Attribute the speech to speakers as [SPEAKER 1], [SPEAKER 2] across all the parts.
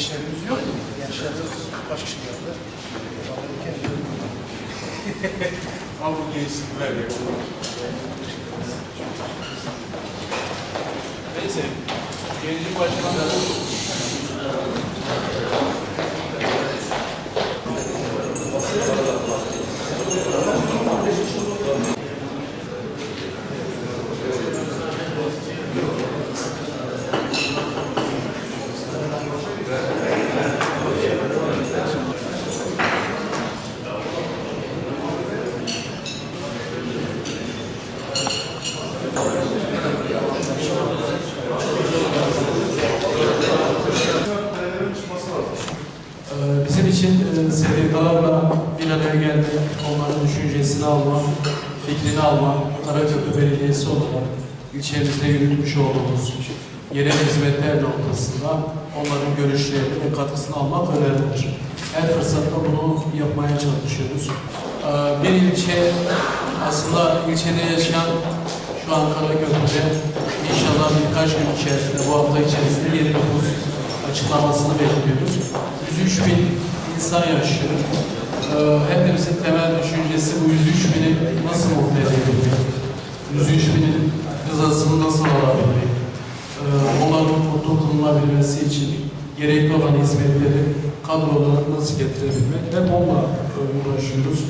[SPEAKER 1] gençlerimiz yok. Gençlerimiz kaç kişi geldi?
[SPEAKER 2] Ama bu gençlikler ya. Neyse. Gelecek başkanları
[SPEAKER 3] Bizim için e, STK'larla bir araya gelmek, onların düşüncesini almak, fikrini almak, Karaköprü Belediyesi olarak ilçemizde yürütmüş olduğumuz yerel hizmetler noktasında onların görüşlerini ve katkısını almak önemlidir. Her fırsatta bunu yapmaya çalışıyoruz. Ee, Bir ilçe, aslında ilçede yaşayan şu an Karaköprü'de inşallah birkaç gün içerisinde, bu hafta içerisinde yeni nüfus açıklamasını bekliyoruz. 103 bin insan yaşıyor. Ee, hepimizin temel düşüncesi bu 103 bini nasıl mutlu edebilmek? 103 binin rızasını nasıl alabilmek? Ee, onların mutlu kılınabilmesi için gerekli olan hizmetleri kadrolara nasıl getirebilmek? Hep onunla uğraşıyoruz.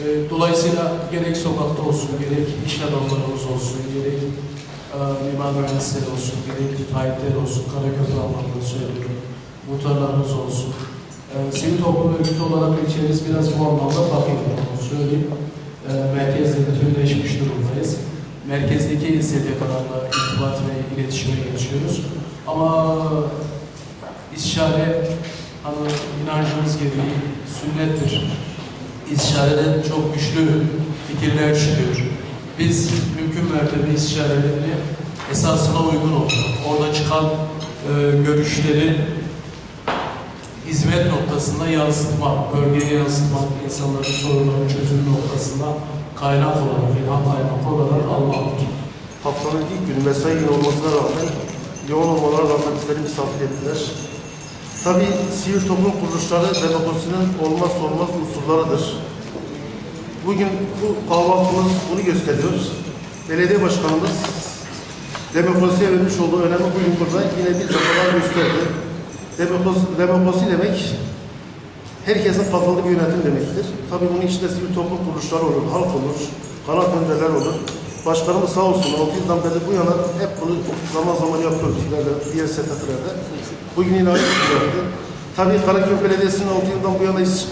[SPEAKER 3] Ee, Dolayısıyla gerek sokakta olsun, gerek iş adamlarımız olsun, gerek e, mimar mühendisleri olsun, gerek müteahhitler olsun, Karaköprü anlamında söylüyorum, muhtarlarımız olsun. E, sivil toplum örgütü olarak ilçemiz biraz bu anlamda bakıyor, onu söyleyeyim. E, merkezle bütünleşmiş durumdayız. Merkezdeki STK'larla irtibat ve iletişime geçiyoruz. Ama istişare hani inancımız gereği sünnettir. İstişareden çok güçlü fikirler çıkıyor. Biz mümkün mertebe istişarelerini esasına uygun olarak, orada çıkan e, görüşleri hizmet noktasında yansıtmak, bölgeye yansıtmak, insanların sorunların çözümü noktasında kaynak olarak, ilham kaynak olarak almaktır.
[SPEAKER 4] Haftanın ilk günü mesai günü olmasına rağmen yoğun olmalarına rağmen bizleri misafir ettiler. Tabii sivil toplum kuruluşları demokrasinin olmazsa olmaz unsurlarıdır. Bugün bu kahvaltımız bunu gösteriyor. Belediye başkanımız demokrasiye vermiş olduğu önemi bugün burada yine bir defa daha gösterdi. Demokrasi, demokrasi demek herkesin katıldığı bir yönetim demektir. Tabii bunun içinde sivil toplum kuruluşları olur, halk olur, kanat önderler olur. Başkanımız sağ olsun 6 yıldan beri bu yana hep bunu zaman zaman yapıyoruz bizlerle, diğer STK'lerde. Bugün yine aynı şey yaptı. Tabii Karaköy Belediyesi'nin 6 yıldan bu yana hiç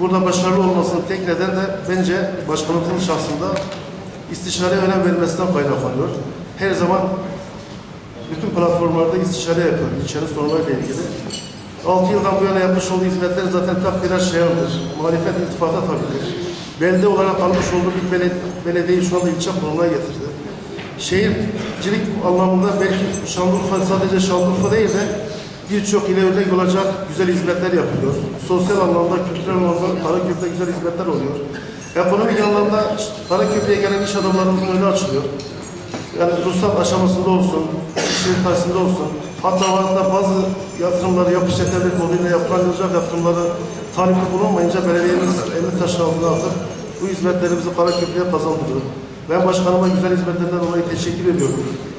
[SPEAKER 4] burada başarılı olmasının tek neden de bence başkanımızın şahsında istişareye önem vermesinden kaynaklanıyor. Her zaman bütün platformlarda istişare yapıyor ilçenin sorunlarıyla ilgili. 6 yıldan bu yana yapmış olduğu hizmetler zaten takdiren şayandır. Muhalefet iltifata tabidir. Belde olarak almış olduğu bir beled belediyeyi şu anda ilçe konumuna getirdi. Şehircilik anlamında belki Şanlıurfa sadece Şanlıurfa değil de birçok ile örnek olacak güzel hizmetler yapılıyor. Sosyal anlamda, kültürel anlamda Karaköprü'de güzel hizmetler oluyor. Ekonomik anlamda Karaköprü'ye gelen iş adamlarımızın önü açılıyor. Yani ruhsat aşamasında olsun, işin karşısında olsun. Hatta hatta bazı yatırımları yapı işlet devlet modeliyle yapılanacak yatırımları talibi bulunmayınca belediyemiz elini taşın altına atıp bu hizmetlerimizi Karaköprü'ye kazandırıyor. Ben başkanıma güzel hizmetlerden dolayı teşekkür ediyorum.